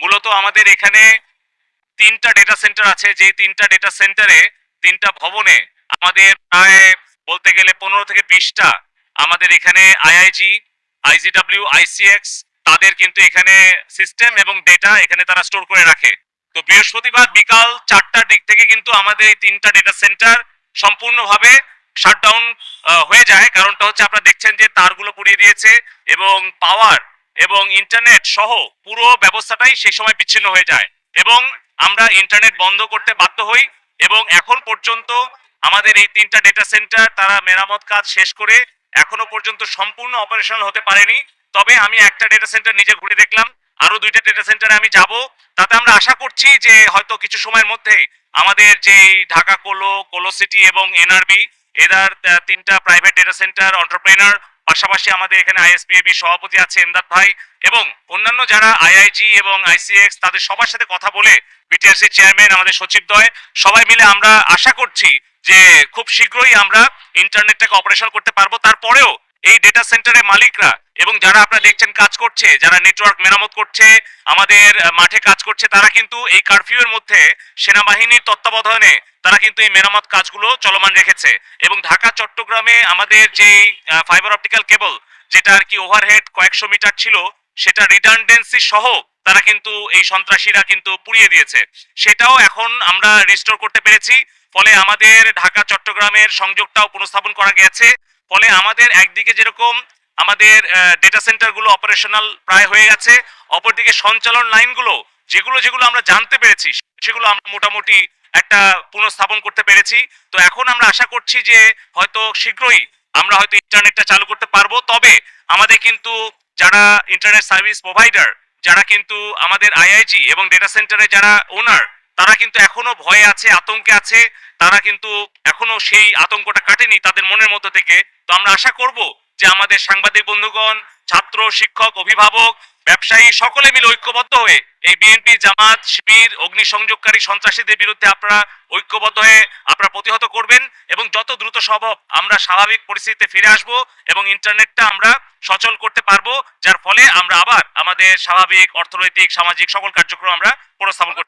মূলত আমাদের এখানে তিনটা ডেটা সেন্টার আছে। যে তিনটা ডেটা সেন্টারে তিনটা ভবনে আমাদের প্রায় বলতে গেলে পনেরো থেকে বিশটা আমাদের এখানে আইআইজি আইজিডব্লিউ আইসিএক্স তাদের কিন্তু এখানে সিস্টেম এবং ডেটা এখানে তারা স্টোর করে রাখে। তো বৃহস্পতিবার বিকাল চারটার দিক থেকে কিন্তু আমাদের এই তিনটা ডেটা সেন্টার সম্পূর্ণভাবে শাটডাউন হয়ে যায়। কারণটা হচ্ছে আপনারা দেখছেন যে তারগুলো পুড়িয়ে দিয়েছে এবং পাওয়ার এবং ইন্টারনেট সহ পুরো ব্যবস্থাটাই সেই সময় বিচ্ছিন্ন হয়ে যায়। এবং আমরা ইন্টারনেট বন্ধ করতে বাধ্য হই এবং এখন পর্যন্ত আমাদের এই তিনটা ডেটা সেন্টার তারা মেরামত কাজ শেষ করে এখনও পর্যন্ত সম্পূর্ণ অপারেশনাল হতে পারেনি। তবে আমি একটা ডেটা সেন্টার নিজে ঘুরে দেখলাম আরও দুইটা ডেটা সেন্টারে আমি যাব। তাতে আমরা আশা করছি যে হয়তো কিছু সময়ের মধ্যে আমাদের যে ঢাকা কোলো কোলো সিটি এবং এনআরবি, এদার তিনটা প্রাইভেট ডেটা সেন্টার অন্টারপ্রেনার পাশাপাশি আমাদের এখানে আইএসপিএবি সভাপতি আছে এমদাদ ভাই এবং অন্যান্য যারা আইআইজি এবং আইসিএক্স, তাদের সবার সাথে কথা বলে বিটিআরসি চেয়ারম্যান, আমাদের সচিবদ্বয় সবাই মিলে আমরা আশা করছি যে খুব শীঘ্রই আমরা ইন্টারনেটটাকে অপারেশন করতে পারব। তারপরেও এই ডেটা সেন্টারের মালিকরা এবং যারা আপনারা দেখছেন কাজ করছে, যারা নেটওয়ার্ক মেরামত করছে, আমাদের মাঠে কাজ করছে, তারা কিন্তু এই কারফিউ এর মধ্যে সেনাবাহিনীর তত্ত্বাবধানে তারা কিন্তু এই মেরামত কাজগুলো চলমান রেখেছে। এবং ঢাকা, চট্টগ্রামে আমাদের যে ফাইবার অপটিক্যাল কেবল যেটা আর কি ওভারহেড কয়েকশো মিটার ছিল, সেটা রিডান্ডেন্সি সহ তারা কিন্তু এই সন্ত্রাসীরা কিন্তু পুড়িয়ে দিয়েছে। সেটাও এখন আমরা রিস্টোর করতে পেরেছি। ফলে আমাদের ঢাকা, চট্টগ্রামের সংযোগটাও পুনঃস্থাপন করা গেছে। ফলে আমাদের একদিকে যেরকম আমাদের ডেটা সেন্টারগুলো অপারেশনাল প্রায় হয়ে গেছে, অপরদিকে সঞ্চালন লাইনগুলো যেগুলো যেগুলো আমরা জানতে পেরেছি, সেগুলো আমরা মোটামুটি একটা পুনঃস্থাপন করতে পেরেছি। তো এখন আমরা আশা করছি যে হয়তো শীঘ্রই আমরা হয়তো ইন্টারনেটটা চালু করতে পারব। তবে আমাদের কিন্তু যারা ইন্টারনেট সার্ভিস প্রোভাইডার, যারা কিন্তু আমাদের আইআইজি এবং ডেটা সেন্টারে যারা ওনার, তারা কিন্তু এখনও ভয়ে আছে, আতঙ্কে আছে। তারা কিন্তু এখনও সেই আতঙ্কটা কাটেনি তাদের মনের মধ্যে থেকে। তো আমরা আশা করব যে আমাদের সাংবাদিক বন্ধুগণ, ছাত্র, শিক্ষক, অভিভাবক ব্যবসায়ী সকলে মিলে ঐক্যবদ্ধ হয়ে এই বিএনপি, জামাত, শিবির, অগ্নিসংযোগকারী সন্ত্রাসীদের বিরুদ্ধে আপনারা ঐক্যবদ্ধ হয়ে আপনারা প্রতিহত করবেন এবং যত দ্রুত সম্ভব আমরা স্বাভাবিক পরিস্থিতিতে ফিরে আসব এবং ইন্টারনেটটা আমরা সচল করতে পারব, যার ফলে আমরা আবার আমাদের স্বাভাবিক অর্থনৈতিক, সামাজিক সকল কার্যক্রম আমরা প্রস্থাপন করতে